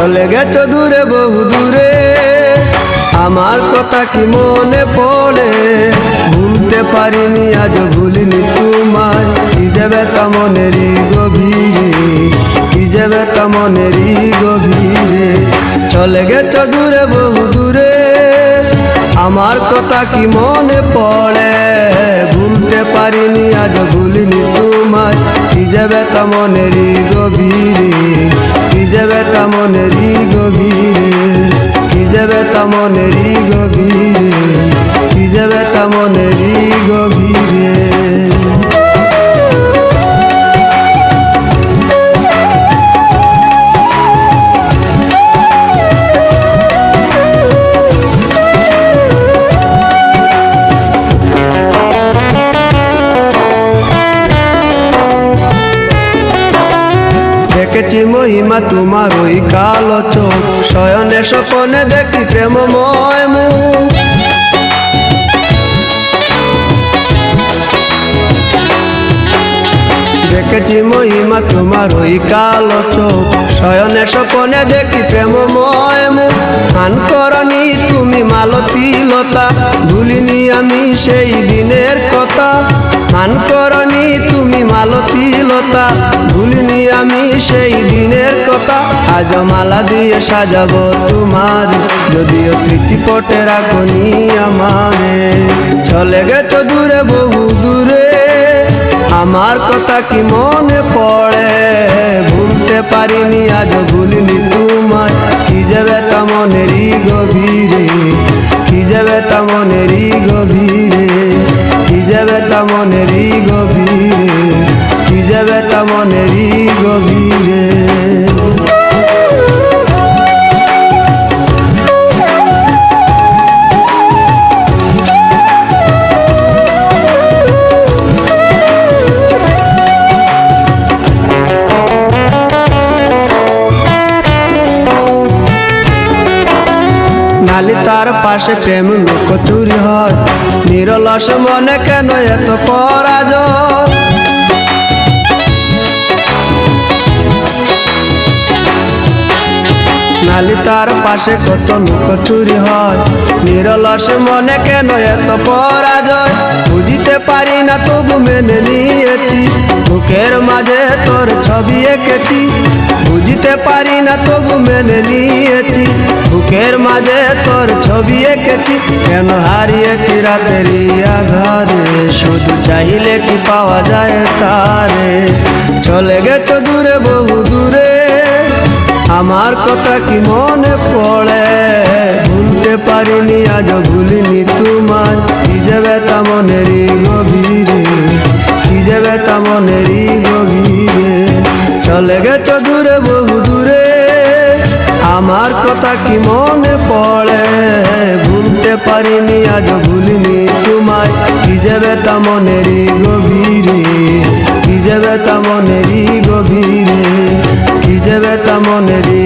চলে গেছো দূরে, বহু দূরে। আমার কথা কি মনে পড়ে? ভুলতে পারিনি, আজ ভুলিনি তোমায়। কি যাবে তা মনেরই গভীরে, কি যাবে তা মনেরই গভীরে। চলে গেছো দূরে, বহু দূরে। আমার কথা কি মনে পড়ে? ভুলতে পারিনি, আজ ভুলিনি তোমায়। কি যাবে তা মনেরই গভীরে। যাবে তা মনেরই কি যাবে তা মনেরই কি যাবে তা মনেরই দেখেছি মহিমা তোমার ওই কালো চোখ। শয়নে স্বপনে দেখি প্রেমময় মুখ। দেখেছি মহিমা তোমার ওই কালো চোখ। শয়নে স্বপনে দেখি প্রেমময় মুখ। আন করনি তুমি মালতী লতা। ভুলিনি আমি সেই দিনের কথা। মান করনি তুমি মালতী লতা ভুলিনি আমি সেই দিনের কথা। আজ মালা দিয়ে সাজাবো তোমার, যদিও স্মৃতিপটে রাখনি আমারে। চলে গেছো দূরে, বহু দূরে, আমার কথা কি মনে পড়ে? ভুলতে পারিনি, আজ ভুলিনি তোমায়। কি যাবে তা মনেরই গভীরে, কি যাবে তা মনেরই গভীরে। যাবে তা মনেরই গভীরে কি যাবে তা মনেরই গভীরে। তার পাশে প্রেম লুকোচুরি হয়। নিরলস মনে কেন এত পরাজয়? নালি তার পাশে কত লুকোচুরি হয়? নিরলস মনে কেন এত পরাজয়? বুঝিতে পারি না তবু মেনে নিয়েছি। বুকের মাঝে তোর ছবি এঁকেছি। বুঝিতে পারি না তবু মেনে নিয়েছি। বুকের মাঝে তোর ছবি এঁকেছি। কেন হারিয়েছি রাতেরই আধারে শুধু চাইলে কি পাওয়া যায় তারে? চলে গেছো দূরে, বহু দূরে। আমার কথা কি মনে পড়ে? ভুলতে পারিনি আজ ভুলিনি তোমায়। কি যাবে তা মনেরই গভীরে তা মনেরই গভীরে। চলে গেছো দূরে, বহু দূরে। আমার কথা কি মনে পড়ে? ভুলতে পারিনি, আজ ভুলিনি তোমায়। কি যাবে তা মনেরই গভীরে, কি যাবে তা মনেরই গভীরে, কি যাবে তা মনেরই